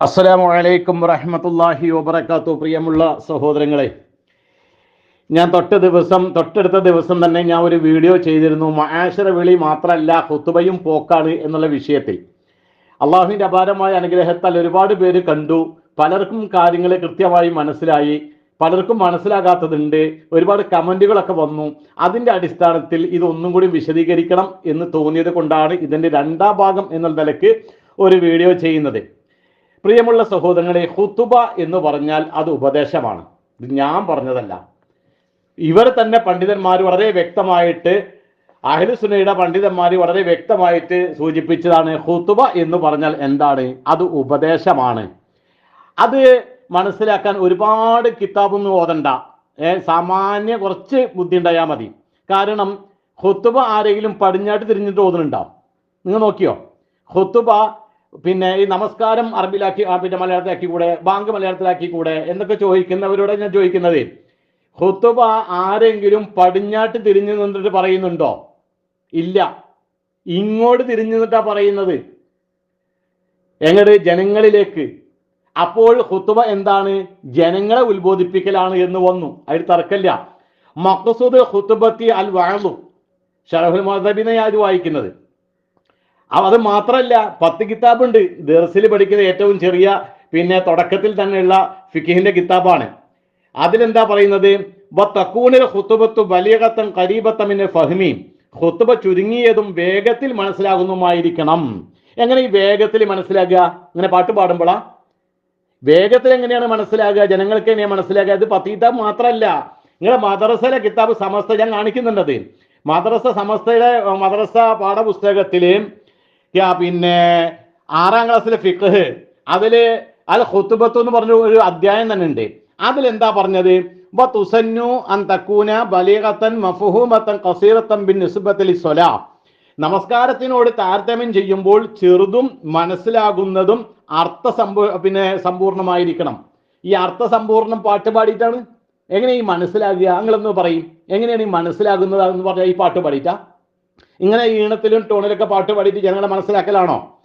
അസ്സലാമു അലൈക്കും വറഹമത്തല്ലാഹി വബർക്കാത്തു പ്രിയമുള്ള സഹോദരങ്ങളെ ഞാൻ തൊട്ട് ദിവസം തൊട്ടടുത്ത ദിവസം തന്നെ ഞാൻ ഒരു വീഡിയോ ചെയ്തിരുന്നു. മഹാശര വിളി മാത്രമല്ല ഹുത്തുബയും പോക്കാണ് എന്നുള്ള വിഷയത്തിൽ. അള്ളാഹുവിന്റെ അപാരമായ അനുഗ്രഹത്താൽ ഒരുപാട് പേര് കണ്ടു. പലർക്കും കാര്യങ്ങൾ കൃത്യമായി മനസ്സിലായി. പലർക്കും മനസ്സിലാകാത്തതുണ്ട്. ഒരുപാട് കമന്റുകളൊക്കെ വന്നു. അതിന്റെ അടിസ്ഥാനത്തിൽ ഇതൊന്നും കൂടി വിശദീകരിക്കണം എന്ന് തോന്നിയത് കൊണ്ടാണ് ഇതിന്റെ രണ്ടാം ഭാഗം എന്ന നിലയ്ക്ക് ഒരു വീഡിയോ ചെയ്യുന്നത്. പ്രിയമുള്ള സഹോദരങ്ങളെ ഹുത്തുബ എന്ന് പറഞ്ഞാൽ അത് ഉപദേശമാണ്. ഇത് ഞാൻ പറഞ്ഞതല്ല. ഇവർ തന്നെ പണ്ഡിതന്മാർ വളരെ വ്യക്തമായിട്ട് അഹ്ലുസുനയുടെ പണ്ഡിതന്മാർ വളരെ വ്യക്തമായിട്ട് സൂചിപ്പിച്ചതാണ് ഹുത്തുബ എന്ന് പറഞ്ഞാൽ എന്താണ്? അത് ഉപദേശമാണ്. അത് മനസ്സിലാക്കാൻ ഒരുപാട് കിതാബൊന്നും ഓതണ്ട. സാമാന്യ കുറച്ച് ബുദ്ധി ഉണ്ടായാൽ മതി. കാരണം ഹുത്തുബ ആരെങ്കിലും പടിഞ്ഞാട്ട് തിരിഞ്ഞിട്ട് ഓതുന്നുണ്ടാവും. നിങ്ങൾ നോക്കിയോ? ഹുത്തുബ പിന്നെ ഈ നമസ്കാരം അറബിലാക്കി പിന്നെ മലയാളത്തിലാക്കി കൂടെ ബാങ്ക് മലയാളത്തിലാക്കി കൂടെ എന്നൊക്കെ ചോദിക്കുന്നവരോട് ഞാൻ ചോദിക്കുന്നത് ഹുത്തുബ ആരെങ്കിലും പടിഞ്ഞാട്ട് തിരിഞ്ഞു നിന്നിട്ട് പറയുന്നുണ്ടോ? ഇല്ല. ഇങ്ങോട്ട് തിരിഞ്ഞു നിന്നിട്ടാ പറയുന്നത്. എങ്ങട്? ജനങ്ങളിലേക്ക്. അപ്പോൾ ഹുത്തുബ എന്താണ്? ജനങ്ങളെ ഉത്ബോധിപ്പിക്കലാണ് എന്ന് വന്നു. അതിൽ തർക്കമില്ല. മഖസുദ് ഹുത്തുബത്തി അൽ വഅലു ഷറഫുൽ മദബിനെയാണ് വായിക്കുന്നത്? അത് മാത്രമല്ല പത്ത് കിതാബുണ്ട്. ദർസിൽ പഠിക്കുന്ന ഏറ്റവും ചെറിയ പിന്നെ തുടക്കത്തിൽ തന്നെയുള്ള ഫിഖിഹിന്റെ കിതാബാണ്. അതിലെന്താ പറയുന്നത്? ഹുത്തുബത്തു വലിയകത്തം കരീബത്തമിന് ഫഹ്മി. ഹുത്തുബ ചുരുങ്ങിയതും വേഗത്തിൽ മനസ്സിലാകുന്നതുമായിരിക്കണം. എങ്ങനെ ഈ വേഗത്തിൽ മനസ്സിലാകുക? ഇങ്ങനെ പാട്ട് പാടുമ്പോളാ. വേഗത്തിൽ എങ്ങനെയാണ് മനസ്സിലാകുക? ജനങ്ങൾക്ക് എങ്ങനെയാണ് മനസ്സിലാകുക? ഇത് കിതാബ് മാത്രമല്ല നിങ്ങളുടെ മദ്രസയിലെ കിതാബ് സമസ്ത ഞാൻ കാണിക്കുന്നുണ്ടത് മദ്രസ സമസ്തയുടെ മദ്രസ പാഠപുസ്തകത്തിൽ പിന്നെ ആറാം ക്ലാസ്സിലെ ഫിഖ്. അതിൽ അൽ ഹുത്തുബത്ത് എന്ന് പറഞ്ഞ ഒരു അധ്യായം തന്നെ ഉണ്ട്. അതിൽ എന്താ പറഞ്ഞത് നമസ്കാരത്തിനോട് താരതമ്യം ചെയ്യുമ്പോൾ ചെറുതും മനസ്സിലാകുന്നതും അർത്ഥ സമ്പൂ പിന്നെ സമ്പൂർണമായിരിക്കണം. ഈ അർത്ഥ സമ്പൂർണം പാട്ട് പാടിയിട്ടാണ്. എങ്ങനെ ഈ മനസ്സിലാകുക? നിങ്ങളൊന്ന് പറയും. എങ്ങനെയാണ് ഈ മനസ്സിലാകുന്നത് എന്ന് പറഞ്ഞാൽ ഈ പാട്ട് പാടിയിട്ടാ? ഇങ്ങനെ ഈണത്തിലും ടോണിലൊക്കെ പാട്ട് പാടിയിട്ട് ജനങ്ങളെ മനസ്സിലാക്കലാണോ?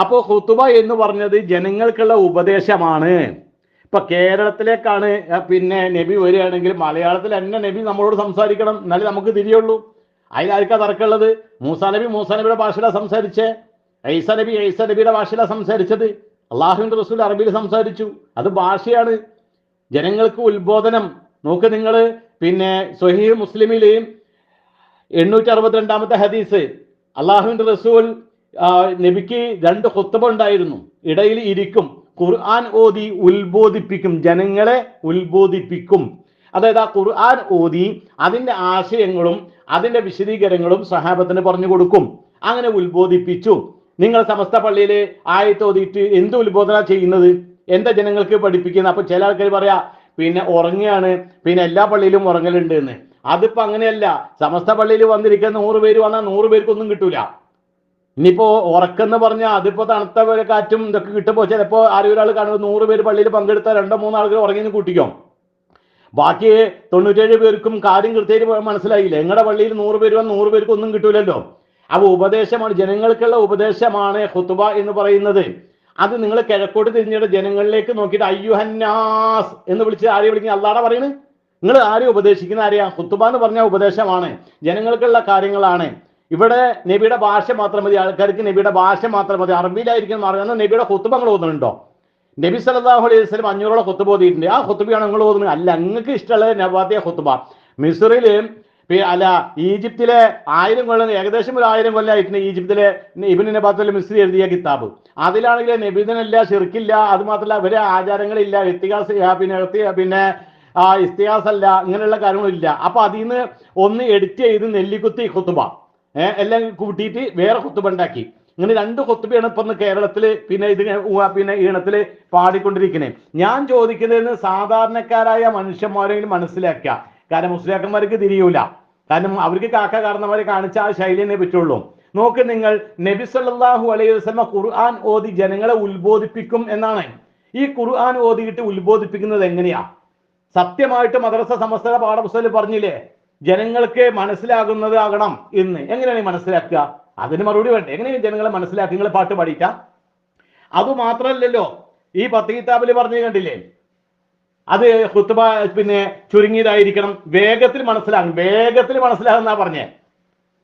അപ്പോൾ ഹുത്തുബ എന്ന് പറഞ്ഞത് ജനങ്ങൾക്കുള്ള ഉപദേശമാണ്. ഇപ്പൊ കേരളത്തിലേക്കാണ് പിന്നെ നബി വരികയാണെങ്കിൽ മലയാളത്തിൽ തന്നെ നബി നമ്മളോട് സംസാരിക്കണം എന്നാലേ നമുക്ക് തിരിയുള്ളൂ. അതിലാർക്കാ തർക്കമുള്ളത്? മൂസാ നബി മൂസാ നബിയുടെ ഭാഷയിലാണ് സംസാരിച്ചേ. ഐസ നബി ഐസ നബിയുടെ ഭാഷയിലാണ് സംസാരിച്ചത്. അള്ളാഹുവിന്റെ റസൂൽ അറബിയിൽ സംസാരിച്ചു. അത് ഭാഷയാണ്. ജനങ്ങൾക്ക് ഉത്ബോധനം. നോക്ക് നിങ്ങൾ പിന്നെ സ്വഹീഹ് മുസ്ലിമിൽ എണ്ണൂറ്റി അറുപത്തിരണ്ടാമത്തെ ഹദീസ്. അള്ളാഹുവിന്റെ റസൂൽ നബിക്ക് രണ്ട് ഹുത്തബ ഉണ്ടായിരുന്നു. ഇടയിൽ ഇരിക്കും. ഖുർആൻ ഓതി ഉത്ബോധിപ്പിക്കും. ജനങ്ങളെ ഉത്ബോധിപ്പിക്കും. അതായത് ആ ഖുർആൻ ഓതി അതിന്റെ ആശയങ്ങളും അതിന്റെ വിശദീകരണങ്ങളും സഹാബത്തിന് പറഞ്ഞു കൊടുക്കും. അങ്ങനെ ഉത്ബോധിപ്പിച്ചു. നിങ്ങൾ സമസ്ത പള്ളിയിലെ ആയത്തോതിയിട്ട് എന്ത് ഉത്ബോധന ചെയ്യുന്നത്? എന്താ ജനങ്ങൾക്ക് പഠിപ്പിക്കുന്നത്? അപ്പൊ ചില ആൾക്കാർ പറയാ പിന്നെ ഉറങ്ങുകയാണ്. പിന്നെ എല്ലാ പള്ളിയിലും ഉറങ്ങലുണ്ട് എന്ന്. അതിപ്പോ അങ്ങനെയല്ല. സമസ്ത പള്ളിയിൽ വന്നിരിക്കുന്ന നൂറ് പേര് വന്നാൽ നൂറ് പേർക്കൊന്നും കിട്ടൂല. ഇനിയിപ്പോ ഉറക്കെന്ന് പറഞ്ഞാൽ അതിപ്പോ തണുത്ത കാറ്റും ഇതൊക്കെ കിട്ടുമ്പോൾ ചിലപ്പോ ആരും ഒരാൾ കാണുമ്പോൾ നൂറ് പേര് പള്ളിയിൽ പങ്കെടുത്ത രണ്ടോ മൂന്നോ ആളുകൾ ഉറങ്ങി കൂട്ടിക്കോ. ബാക്കി തൊണ്ണൂറ്റേഴ് പേർക്കും കാര്യം കൃത്യമായിട്ട് മനസ്സിലായില്ല? നിങ്ങളുടെ പള്ളിയിൽ നൂറ് പേര് വന്ന് നൂറ് പേർക്ക് ഒന്നും കിട്ടൂലല്ലോ. അപ്പൊ ഉപദേശമാണ് ജനങ്ങൾക്കുള്ള ഉപദേശമാണ് ഹുത്തുബ എന്ന് പറയുന്നത്. അത് നിങ്ങൾ കിഴക്കോട്ട് തിരിഞ്ഞിട്ട് ജനങ്ങളിലേക്ക് നോക്കിയിട്ട് അയ്യുഹന്നാസ് എന്ന് വിളിച്ച് ആരെ വിളിക്കുന്നത് അല്ലാടെ പറയുന്നത് നിങ്ങൾ ആരെയും ഉപദേശിക്കുന്ന ആരെയാ? ഹുത്തുബ എന്ന് പറഞ്ഞ ഉപദേശമാണ്. ജനങ്ങൾക്കുള്ള കാര്യങ്ങളാണ്. ഇവിടെ നബിയുടെ ഭാഷ മാത്രം മതി. ആൾക്കാർക്ക് നബിയുടെ ഭാഷ മാത്രം മതി. അറബിയിലായിരിക്കും അറിയുന്നത് നബിയുടെ കുത്തുബങ്ങൾ ഓതുന്നുണ്ടോ? നബി സല്ലല്ലാഹു അലൈഹി വസ്ലം അഞ്ഞൂറോളം കുത്തുബ ഓതിയിട്ടുണ്ട്. ആ ഖുത്തുബയാണ് നിങ്ങൾ ഓതുന്നത്. അല്ല നിങ്ങൾക്ക് ഇഷ്ടമുള്ള നബാത്തിയ കുത്തുബ മിസ്റിൽ പി- അല്ല ഈജിപ്തിലെ ആയിരം കൊല്ലം ഏകദേശം ഒരു ആയിരം കൊല്ലമായിട്ടുണ്ട് ഈജിപ്തിലെ ഇബിന് നബാത്തുൽ മിസ്രി എഴുതിയ കിതാബ്. അതിലാണെങ്കിൽ നബിദിനല്ല ചെറുക്കില്ല അത് മാത്രമല്ല അവരെ ആചാരങ്ങളില്ല ഇത്തിഹാസ് പിന്നെ പിന്നെ ആ ഇസ്തിഹാസ് അല്ല ഇങ്ങനെയുള്ള കാര്യങ്ങളില്ല. അപ്പൊ അതിൽ നിന്ന് ഒന്ന് എഡിറ്റ് ചെയ്ത് നെല്ലിക്കുത്തി കുത്തുബ എല്ലാം കൂട്ടിയിട്ട് വേറെ കുത്തുബ ഉണ്ടാക്കി. ഇങ്ങനെ രണ്ട് ഖുത്തുബയാണ് ഇപ്പൊ ഇന്ന് കേരളത്തിൽ പിന്നെ ഇതിന് പിന്നെ ഈണത്തിൽ പാടിക്കൊണ്ടിരിക്കുന്നത് ഞാൻ ചോദിക്കുന്നതിന് സാധാരണക്കാരായ മനുഷ്യന്മാരെങ്കിലും മനസ്സിലാക്കുക. കാരണം മുസ്ലിയാക്കന്മാർക്ക് തിരിയൂല. കാരണം അവർക്ക് കാക്ക കാരണവരെ കാണിച്ച ആ ശൈലിനെ പറ്റുള്ളൂ. നോക്ക് നിങ്ങൾ നബി സല്ലാഹു അലൈഹി വസ്ലമ ഖുർആൻ ഓതി ജനങ്ങളെ ഉത്ബോധിപ്പിക്കും എന്നാണ്. ഈ ഖുർആൻ ഓതിയിട്ട് ഉത്ബോധിപ്പിക്കുന്നത് എങ്ങനെയാ? സത്യമായിട്ട് മദ്രസ സമസ്ത പാഠപുസ്തകത്തിൽ പറഞ്ഞില്ലേ? ജനങ്ങൾക്ക് മനസ്സിലാകുന്നത് ആകണം എന്ന്. എങ്ങനെയാണ് മനസ്സിലാക്കുക? അതിന് മറുപടി വേണ്ടേ? എങ്ങനെയാണ് ജനങ്ങളെ മനസ്സിലാക്കുക? നിങ്ങൾ പാട്ട് പാടിയിട്ടാ? അതുമാത്രമല്ലല്ലോ ഈ പത്ത് കിതാബിൽ പറഞ്ഞു കണ്ടില്ലേ? അത് ഹുത്തുബ പിന്നെ ചുരുങ്ങിയതായിരിക്കണം. വേഗത്തിൽ മനസ്സിലാകണം. വേഗത്തിൽ മനസ്സിലാകുന്ന പറഞ്ഞേ.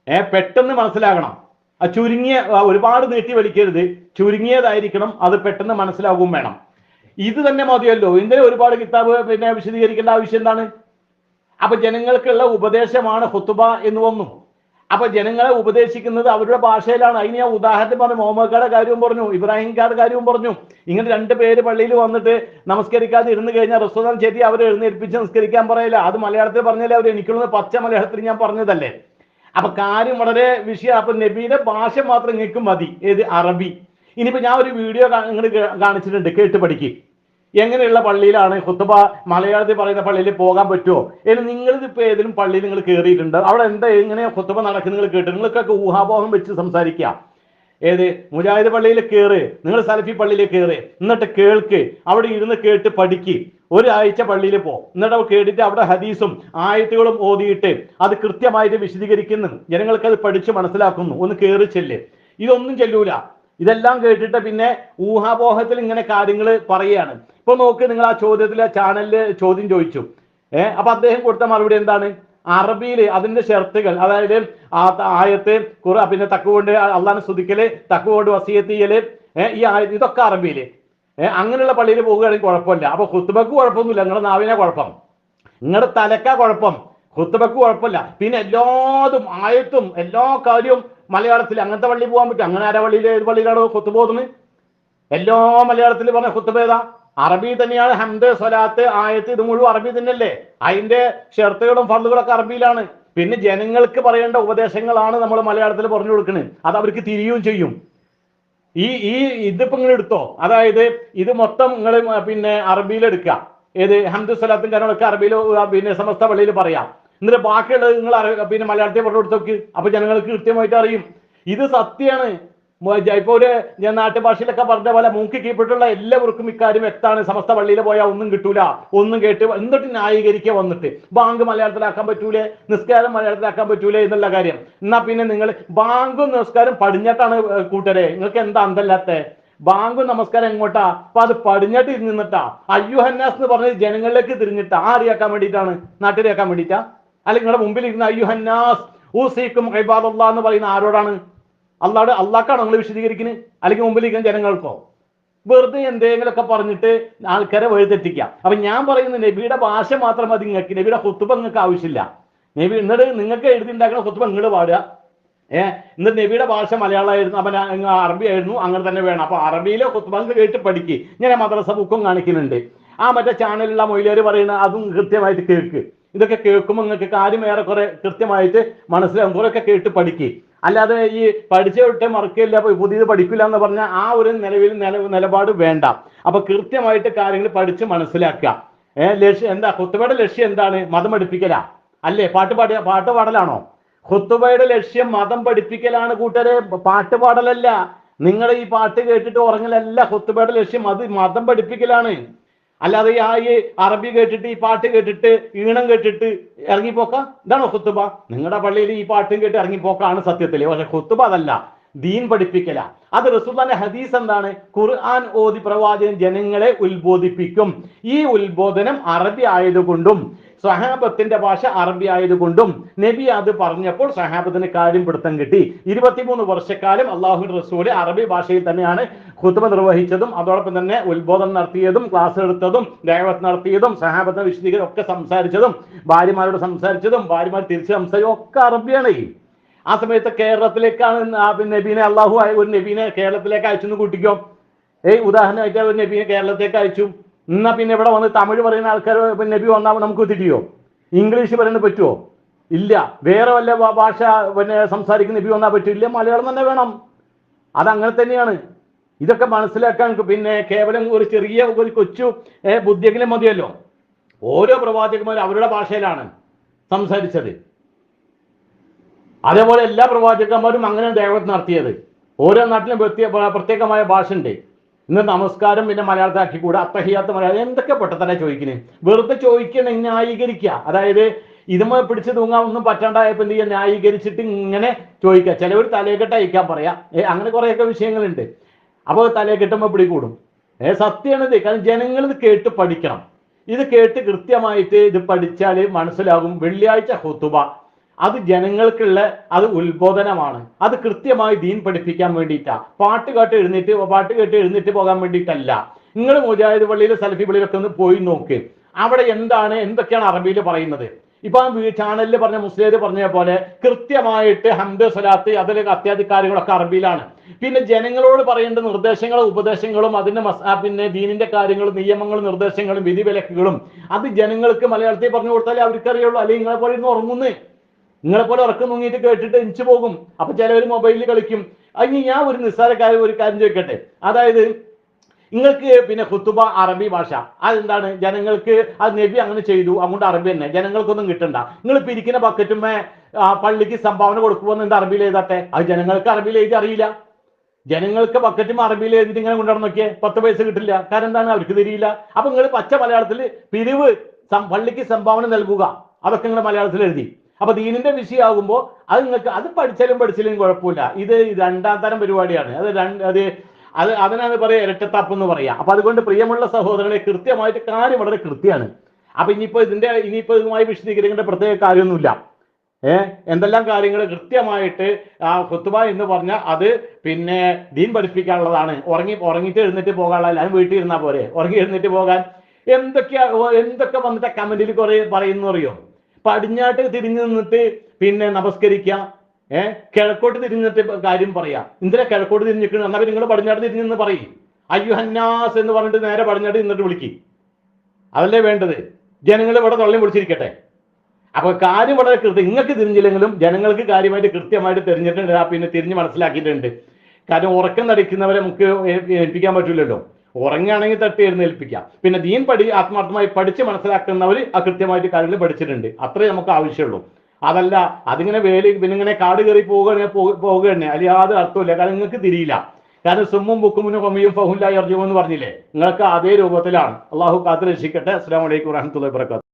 ഏ പെട്ടെന്ന് മനസ്സിലാകണം. ആ ചുരുങ്ങിയ ഒരുപാട് നീട്ടി വലിക്കരുത്. ചുരുങ്ങിയതായിരിക്കണം. അത് പെട്ടെന്ന് മനസ്സിലാകും വേണം. ഇത് തന്നെ മതിയല്ലോ. ഇതിന് ഒരുപാട് കിതാബ് പിന്നെ വിശദീകരിക്കേണ്ട ആവശ്യം എന്താണ്? അപ്പൊ ജനങ്ങൾക്കുള്ള ഉപദേശമാണ് ഹുത്തുബ എന്ന് വന്നു. അപ്പൊ ജനങ്ങളെ ഉപദേശിക്കുന്നത് അവരുടെ ഭാഷയിലാണ്. അതിന് ഞാൻ ഉദാഹരണം പറഞ്ഞു മുഹമ്മദ്ക്കാരുടെ കാര്യവും പറഞ്ഞു ഇബ്രാഹിംകാരുടെ കാര്യവും പറഞ്ഞു. ഇങ്ങനെ രണ്ട് പേര് പള്ളിയിൽ വന്നിട്ട് നമസ്കരിക്കാതെ ഇരുന്ന് കഴിഞ്ഞാൽ റസൂദാൻ ചെരി അവരെ എഴുന്നേൽപ്പിച്ച് നമസ്കരിക്കാൻ പറയില്ല. അത് മലയാളത്തിൽ പറഞ്ഞാലേ അവർ എനിക്കുള്ളത് പച്ച മലയാളത്തിൽ ഞാൻ പറഞ്ഞതല്ലേ. അപ്പൊ കാര്യം വളരെ വിഷയം. അപ്പൊ നബിയുടെ ഭാഷ മാത്രം നിങ്ങൾക്ക് മതി. ഏത്? അറബി. ഇനിയിപ്പോ ഞാൻ ഒരു വീഡിയോ നിങ്ങൾ കാണിച്ചിട്ടുണ്ട് കേട്ട് പഠിക്ക്. എങ്ങനെയുള്ള പള്ളിയിലാണ് ഹുത്തുബ മലയാളത്തിൽ പറയുന്ന പള്ളിയിൽ പോകാൻ പറ്റുമോ ഇനി നിങ്ങളിത് ഇപ്പോൾ ഏതെങ്കിലും പള്ളിയിൽ നിങ്ങൾ കയറിയിട്ടുണ്ട്. അവിടെ എന്താ എങ്ങനെ ഹുത്തുബ നടക്കുന്നത് നിങ്ങൾ കേട്ട് നിങ്ങൾക്കൊക്കെ ഊഹാപോഹം വെച്ച് സംസാരിക്കുക. ഏത്? മുജാഹിദ് പള്ളിയിൽ കയറ്. നിങ്ങൾ സലഫി പള്ളിയിൽ കയറ്. എന്നിട്ട് കേൾക്ക്. അവിടെ ഇരുന്ന് കേട്ട് പഠിക്ക്. ഒരാഴ്ച പള്ളിയിൽ പോ. എന്നിട്ട് കേട്ടിട്ട് അവിടെ ഹദീസും ആയത്തുകളും ഓതിയിട്ട് അത് കൃത്യമായിട്ട് വിശദീകരിക്കുന്നു. ജനങ്ങൾക്ക് അത് പഠിച്ച് മനസ്സിലാക്കുന്നു. ഒന്ന് കയറി ചെല്ല്. ഇതൊന്നും ചെല്ലൂല. ഇതെല്ലാം കേട്ടിട്ട് പിന്നെ ഊഹാപോഹത്തിൽ ഇങ്ങനെ കാര്യങ്ങൾ പറയുകയാണ്. ഇപ്പൊ നോക്ക് നിങ്ങൾ ആ ചോദ്യത്തിലെ ചാനലിൽ ചോദ്യം ചോദിച്ചു. ഏഹ് അപ്പൊ അദ്ദേഹം കൊടുത്ത മറുപടി എന്താണ്? അറബിയിൽ അതിന്റെ ഷർത്തുകൾ അതായത് ആയത്ത് കുറ പിന്നെ തക്കുകൊണ്ട് അള്ളാഹ് സ്തുതിക്കൽ ചെയ്യൽ ഏഹ് ഈ ആയത്ത് ഇതൊക്കെ അറബിയിൽ അങ്ങനെയുള്ള പള്ളിയിൽ പോവുകയാണെങ്കിൽ കുഴപ്പമില്ല. അപ്പൊ കുത്തുബക്ക് കുഴപ്പമൊന്നുമില്ല. നിങ്ങളുടെ നാവിനെ കുഴപ്പം. നിങ്ങളുടെ തലക്കാ കുഴപ്പം. കുത്തുബക്ക് കുഴപ്പമില്ല. പിന്നെ എല്ലാതും ആയത്തും എല്ലാ കാര്യവും മലയാളത്തിൽ അങ്ങനത്തെ പള്ളി പോകാൻ പറ്റും. അങ്ങനെ ആരാ പള്ളിയിൽ ഏത് പള്ളിയിലാണോ കുത്തു പോകുന്നത് എല്ലാ മലയാളത്തിൽ പറഞ്ഞ കുത്തുബ ഏതാ? അറബി തന്നെയാണ് ഹംദ് സ്വലാത്ത് ആയത്ത് ഇത് മുഴുവൻ അറബി തന്നെയല്ലേ? അതിന്റെ ഷെർത്തുകളും ഫർദുകളൊക്കെ അറബിയിലാണ്. പിന്നെ ജനങ്ങൾക്ക് പറയേണ്ട ഉപദേശങ്ങളാണ് നമ്മൾ മലയാളത്തിൽ പറഞ്ഞു കൊടുക്കുന്നത് അത് അവർക്ക് തിരിയുകയും ചെയ്യും. ഈ ഈ ഇതിപ്പോ നിങ്ങൾ എടുത്തോ? അതായത് ഇത് മൊത്തം നിങ്ങൾ പിന്നെ അറബിയിൽ എടുക്കുക ഏത് ഹംദു സ്വലാത്തും കാര്യങ്ങളൊക്കെ അറബിയിൽ പിന്നെ സമസ്ത പള്ളിയിൽ പറയാം. എന്നിട്ട് ബാക്കിയുള്ളത് നിങ്ങൾ പിന്നെ മലയാളത്തിൽ പറഞ്ഞു കൊടുത്തോക്ക്. അപ്പൊ ജനങ്ങൾക്ക് കൃത്യമായിട്ട് അറിയും. ഇത് സത്യമാണ് ഇപ്പൊ ഒരു ഞാൻ നാട്ടുഭാഷയിലൊക്കെ പറഞ്ഞ പോലെ മൂക്കി കീപ്പിട്ടുള്ള എല്ലാവർക്കും ഇക്കാര്യം വ്യക്തമാണ്. സമസ്ത പള്ളിയിൽ പോയാൽ ഒന്നും കിട്ടൂല. ഒന്നും കേട്ട് എന്നിട്ട് ന്യായീകരിക്കുക വന്നിട്ട്. ബാങ്ക് മലയാളത്തിലാക്കാൻ പറ്റൂലേ നിസ്കാരം മലയാളത്തിലാക്കാൻ പറ്റൂലേ എന്നുള്ള കാര്യം. എന്നാ പിന്നെ നിങ്ങൾ ബാങ്കും നിസ്കാരം പടിഞ്ഞിട്ടാണ് കൂട്ടരെ. നിങ്ങൾക്ക് എന്താ അന്തല്ലാത്ത? ബാങ്കും നമസ്കാരം എങ്ങോട്ടാ? അപ്പൊ അത് പടിഞ്ഞാട്ട് ഇരുന്നിട്ടാ അയ്യുഹന്നാസ് എന്ന് പറഞ്ഞ ജനങ്ങളിലേക്ക് തിരിഞ്ഞിട്ടാ. ആരെയാക്കാൻ വേണ്ടിയിട്ടാണ്? നാട്ടിലേക്കാൻ വേണ്ടിയിട്ടാ. അല്ലെങ്കിൽ നിങ്ങളുടെ മുമ്പിൽ ഇരുന്ന അയ്യുഹന്നാസ് ഊസീക്കും ഐബാദുള്ള എന്ന് പറയുന്ന ആരോടാണ്? അള്ളാട് അള്ളാക്കാണ് നിങ്ങൾ വിശദീകരിക്കുന്നത് അല്ലെങ്കിൽ മുമ്പിൽ ഇരിക്കുന്ന ജനങ്ങൾക്കോ? വെറുതെ എന്തെങ്കിലുമൊക്കെ പറഞ്ഞിട്ട് ആൾക്കാരെ വഴിതെറ്റിക്കാം. അപ്പൊ ഞാൻ പറയുന്ന നബിയുടെ ഭാഷ മാത്രം മതി നിങ്ങൾക്ക്. നബിയുടെ കുത്തുബ നിങ്ങൾക്ക് ആവശ്യമില്ല. നബി എന്നിട്ട് നിങ്ങൾക്ക് എഴുതി ഉണ്ടാക്കുന്ന കുത്തുബ നിങ്ങൾ പാടുക. ഏഹ് എന്നിട്ട് നബിയുടെ ഭാഷ മലയാളമായിരുന്നു അപ്പൊ അറബി ആയിരുന്നു അങ്ങനെ തന്നെ വേണം. അപ്പൊ അറബിയിലെ കുത്തുബാങ്ക് കേട്ട് പഠിക്ക്. ഞാൻ മദ്രസ ബുക്കും കാണിക്കുന്നുണ്ട്. ആ മറ്റേ ചാനലിലുള്ള മൊയിലേര് പറയുന്ന അതും കൃത്യമായിട്ട് കേൾക്ക് ഇതൊക്കെ കേൾക്കുമ്പോൾ നിങ്ങൾക്ക് കാര്യം ഏറെ ഏറെക്കുറെ കൃത്യമായിട്ട് മനസ്സിലാകും കുറെയൊക്കെ കേട്ട് പഠിക്ക്. അല്ലാതെ ഈ പഠിച്ച വിട്ടേ മറക്കില്ല പുതിയത് പഠിക്കില്ല എന്ന് പറഞ്ഞ ആ ഒരു നിലവിൽ നില നിലപാട് വേണ്ട. അപ്പൊ കൃത്യമായിട്ട് കാര്യങ്ങൾ പഠിച്ച് മനസ്സിലാക്കുക. ഏഹ് ലക്ഷ്യം എന്താ? കുത്തുബയുടെ ലക്ഷ്യം എന്താണ്? മതം പഠിപ്പിക്കലാ. അല്ലേ? പാട്ട് പാടിയ പാട്ട് പാടലാണോ? ഖുത്തുബയുടെ ലക്ഷ്യം മതം പഠിപ്പിക്കലാണ് കൂട്ടരെ. പാട്ട് പാടലല്ല. നിങ്ങൾ ഈ പാട്ട് കേട്ടിട്ട് ഉറങ്ങലല്ല. ഖുത്തുബയുടെ ലക്ഷ്യം അത് മതം പഠിപ്പിക്കലാണ്. അല്ലാതെ ആ ഈ അറബി കേട്ടിട്ട് ഈ പാട്ട് കേട്ടിട്ട് ഈണം കേട്ടിട്ട് ഇറങ്ങിപ്പോക്ക? ഇതാണോ ഖുത്തുബ? നിങ്ങളുടെ പള്ളിയിൽ ഈ പാട്ടും കേട്ട് ഇറങ്ങിപ്പോക്കാണ് സത്യത്തിൽ പക്ഷെ ഖുത്തുബ അതല്ല. ദീൻ പഠിപ്പിക്കല. അത് റസൂല്ലാന്റെ ഹദീസ് എന്താണ്? ഖുർആൻ ഓതി പ്രവാചകൻ ജനങ്ങളെ ഉത്ബോധിപ്പിക്കും. ഈ ഉത്ബോധനം അറബി ആയതുകൊണ്ടും സഹാബത്തിന്റെ ഭാഷ അറബി ആയതുകൊണ്ടും നബി അത് പറഞ്ഞപ്പോൾ സഹാബത്തിന് കാര്യം പിടുത്തം കിട്ടി. ഇരുപത്തിമൂന്ന് വർഷക്കാലം അള്ളാഹു റസൂൽ അറബി ഭാഷയിൽ തന്നെയാണ് ഖുത്ബ നിർവഹിച്ചതും അതോടൊപ്പം തന്നെ ഉത്ബോധനം നടത്തിയതും ക്ലാസ് എടുത്തതും ദൈവത്ത് നടത്തിയതും സഹാബത്തിന് വിശദീകരണം ഒക്കെ സംസാരിച്ചതും ഭാര്യമാരോട് സംസാരിച്ചതും ഭാര്യമാർ തിരിച്ച് സംസാരിച്ചതും ഒക്കെ അറബിയാണ്. ആ സമയത്ത് കേരളത്തിലേക്കാണ് നബീനെ അള്ളാഹു ഒരു നബീനെ കേരളത്തിലേക്ക് അയച്ചെന്ന് കൂട്ടിക്കോ. ഏയ് ഉദാഹരണമായിട്ട് ഒരു നബീനെ കേരളത്തിലേക്ക് അയച്ചു. എന്നാ പിന്നെ ഇവിടെ വന്ന് തമിഴ് പറയുന്ന ആൾക്കാർ നബി വന്നാൽ നമുക്ക് തിരിയോ? ഇംഗ്ലീഷ് പറയാൻ പറ്റുമോ ഇല്ല. വേറെ വല്ല ഭാഷ പിന്നെ സംസാരിക്കുന്ന നബി വന്നാൽ പറ്റില്ല മലയാളം തന്നെ വേണം. അതങ്ങനെ തന്നെയാണ്. ഇതൊക്കെ മനസ്സിലാക്കാൻ പിന്നെ കേവലം ഒരു ചെറിയ ഒരു കൊച്ചു ബുദ്ധിയെങ്കിലും മതിയല്ലോ. ഓരോ പ്രവാചകന്മാരും അവരുടെ ഭാഷയിലാണ് സംസാരിച്ചത്. അതേപോലെ എല്ലാ പ്രവാചകന്മാരും അങ്ങനെ ദേവത്ത് നടത്തിയത്. ഓരോ നാട്ടിലും പ്രത്യേക പ്രത്യേകമായ ഭാഷ ഉണ്ട് ഇന്ന് നമസ്കാരം പിന്നെ മലയാളത്തിലാക്കി കൂടെ അത്തഹിയാത്ത മലയാളം എന്തൊക്കെ പെട്ടെത്തന്നെ ചോദിക്കുന്നത് വെറുതെ ചോദിക്കണ ന്യായീകരിക്കുക. അതായത് ഇതുമായി പിടിച്ച് തൂങ്ങാൻ ഒന്നും പറ്റാണ്ടായപ്പോ എന്ത് ചെയ്യുക ന്യായീകരിച്ചിട്ട് ഇങ്ങനെ ചോദിക്കുക. ചിലവർ തലയെക്കെട്ട് അയക്കാൻ പറയാം. അങ്ങനെ കുറേയൊക്കെ വിഷയങ്ങളുണ്ട്. അപ്പോൾ തലയെക്കെട്ടുമ്പോൾ പിടികൂടും. ഏ സത്യമാണ് ഇത്. കാരണം ജനങ്ങൾ ഇത് കേട്ട് പഠിക്കണം. ഇത് കേട്ട് കൃത്യമായിട്ട് ഇത് പഠിച്ചാൽ മനസ്സിലാകും. വെള്ളിയാഴ്ച ഹുത്തുബ അത് ജനങ്ങൾക്കുള്ള അത് ഉത്ബോധനമാണ്. അത് കൃത്യമായി ദീൻ പഠിപ്പിക്കാൻ വേണ്ടിയിട്ടാ. പാട്ട് കേട്ട് എഴുന്നേറ്റ് പാട്ട് കേട്ട് എഴുന്നേറ്റ് പോകാൻ വേണ്ടിയിട്ടല്ല. നിങ്ങൾ മുജാഹിദ് പള്ളിയിൽ സലഫി പള്ളിയിലൊക്കെ ഒന്ന് പോയി നോക്ക്. അവിടെ എന്താണ് എന്തൊക്കെയാണ് അറബിയിൽ പറയുന്നത്? ഇപ്പൊ ചാനലിൽ പറഞ്ഞ മുസ്ലിം പറഞ്ഞ പോലെ കൃത്യമായിട്ട് ഹംദ് സലാത്ത് അതിലെ അത്യാദി കാര്യങ്ങളൊക്കെ അറബിയിലാണ്. പിന്നെ ജനങ്ങളോട് പറയേണ്ട നിർദ്ദേശങ്ങളും ഉപദേശങ്ങളും അതിന്റെ പിന്നെ ദീനിന്റെ കാര്യങ്ങളും നിയമങ്ങളും നിർദ്ദേശങ്ങളും വിധിവിലക്കുകളും അത് ജനങ്ങൾക്ക് മലയാളത്തിൽ പറഞ്ഞു കൊടുത്താലേ അവർക്കറിയുള്ളൂ. അല്ലെങ്കിൽ നിങ്ങളെ പോലെ ഇന്ന് ഉറങ്ങുന്നേ. നിങ്ങളെ പോലെ ഉറക്കം മുങ്ങിയിട്ട് കേട്ടിട്ട് എനിച്ച് പോകും. അപ്പൊ ചിലവർ മൊബൈലിൽ കളിക്കും. ഇനി ഞാൻ ഒരു നിസ്സാരക്കാരൻ ഒരു കാര്യം ചോദിക്കട്ടെ? അതായത് നിങ്ങൾക്ക് പിന്നെ ഖുത്തുബ അറബി ഭാഷ. അതെന്താണ്? ജനങ്ങൾക്ക് അത് നബി അങ്ങനെ ചെയ്തു. അങ്ങോട്ട് അറബി തന്നെ. ജനങ്ങൾക്കൊന്നും കിട്ടണ്ട. നിങ്ങൾ പിരിക്കുന്ന ബക്കറ്റുമേ പള്ളിക്ക് സംഭാവന കൊടുക്കുമെന്ന് എന്താ അറബിയിൽ എഴുതാട്ടെ അത് ജനങ്ങൾക്ക് അറബിയിൽ എഴുതി അറിയില്ല. ജനങ്ങൾക്ക് ബക്കറ്റും അറബിയിൽ എഴുതിയിട്ട് ഇങ്ങനെ കൊണ്ടുവന്ന് നോക്കിയേ പത്ത് പൈസ കിട്ടില്ല. കാരണം എന്താണ്? അവർക്ക് തിരിയില്ല. അപ്പൊ നിങ്ങൾ പച്ച മലയാളത്തിൽ പിരിവ് പള്ളിക്ക് സംഭാവന നൽകുക. അതൊക്കെ നിങ്ങൾ മലയാളത്തിൽ എഴുതി. അപ്പൊ ദീനിന്റെ വിഷയമാകുമ്പോൾ അത് നിങ്ങൾക്ക് അത് പഠിച്ചാലും പഠിച്ചാലും കുഴപ്പമില്ല. ഇത് രണ്ടാം തരം പരിപാടിയാണ്. അത് രണ്ട് അത് അത് അതിനാണ് പറയുക ഇരട്ടത്താപ്പ് എന്ന് പറയാ. അപ്പൊ അതുകൊണ്ട് പ്രിയമുള്ള സഹോദരങ്ങളെ കൃത്യമായിട്ട് കാര്യം വളരെ കൃത്യമാണ്. അപ്പൊ ഇനിയിപ്പോ ഇതിന്റെ ഇനിയിപ്പോ ഇതുമായി വിശദീകരിക്കേണ്ട പ്രത്യേക കാര്യമൊന്നുമില്ല. ഏഹ് എന്തെല്ലാം കാര്യങ്ങൾ കൃത്യമായിട്ട് ആ കുത്തുബ എന്ന് പറഞ്ഞാൽ അത് പിന്നെ ദീൻ പഠിപ്പിക്കാനുള്ളതാണ്. ഉറങ്ങി ഉറങ്ങിയിട്ട് എഴുന്നേറ്റ് പോകാനുള്ള അത് വീട്ടിൽ ഇരുന്നാ പോരെ. ഉറങ്ങി എഴുന്നേറ്റ് പോകാൻ എന്തൊക്കെയാ എന്തൊക്കെ വന്നിട്ട് കമന്റിൽ കുറെ പറയുന്നു അറിയോ പടിഞ്ഞാട്ട് തിരിഞ്ഞു നിന്നിട്ട് പിന്നെ നമസ്കരിക്കാം. ഏ? കിഴക്കോട്ട് തിരിഞ്ഞിട്ട് കാര്യം പറയാ. ഇന്ദ്ര കിഴക്കോട്ട് തിരിഞ്ഞിരിക്കണം എന്നാൽ നിങ്ങൾ പടിഞ്ഞാട്ട് തിരിഞ്ഞു നിന്ന് പറയും. അയ്യുഹന്നാസ് എന്ന് പറഞ്ഞിട്ട് നേരെ പടിഞ്ഞാട്ട് നിന്നിട്ട് വിളിക്കും. അതല്ലേ വേണ്ടത്? ജനങ്ങൾ ഇവിടെ തള്ളി വിളിച്ചിരിക്കട്ടെ. അപ്പൊ കാര്യം വളരെ കൃത്യം. നിങ്ങൾക്ക് തിരിഞ്ഞില്ലെങ്കിലും ജനങ്ങൾക്ക് കാര്യമായിട്ട് കൃത്യമായിട്ട് തിരിഞ്ഞിട്ടുണ്ട്. ആ പിന്നെ തിരിഞ്ഞ് മനസ്സിലാക്കിയിട്ടുണ്ട്. കാരണം ഉറക്കം നടിക്കുന്നവരെ നമുക്ക് ഏൽപ്പിക്കാൻ പറ്റില്ലല്ലോ ഉറങ്ങുകയാണെങ്കിൽ തട്ടി എഴുന്നേൽപ്പിക്കാം. പിന്നെ ദീൻ പഠി ആത്മാർത്ഥമായി പഠിച്ച് മനസ്സിലാക്കുന്നവർ ആ കൃത്യമായിട്ട് കാര്യങ്ങൾ പഠിച്ചിട്ടുണ്ട്. അത്രേ നമുക്ക് ആവശ്യമുള്ളൂ. അതല്ല അതിങ്ങനെ വേലി പിന്നെ ഇങ്ങനെ കാട് കയറി പോകുകയാണെങ്കിൽ പോകുകയാണ് അതിൽ യാതൊരു അർത്ഥമില്ല കാരണം നിങ്ങൾക്ക് തിരിയില്ല. കാരണം സുമ്മും ബുക്കുമിനും ഹൊമിയും ഫഹുല്ലായി അർജുമെന്ന് പറഞ്ഞില്ലേ? നിങ്ങൾക്ക് അതേ രൂപത്തിലാണ്. അള്ളാഹു കാത്തു രക്ഷിക്കട്ടെ അസ്സാം വലൈക്കും വാഹമത്തുള്ള വാബർക്കാത്തു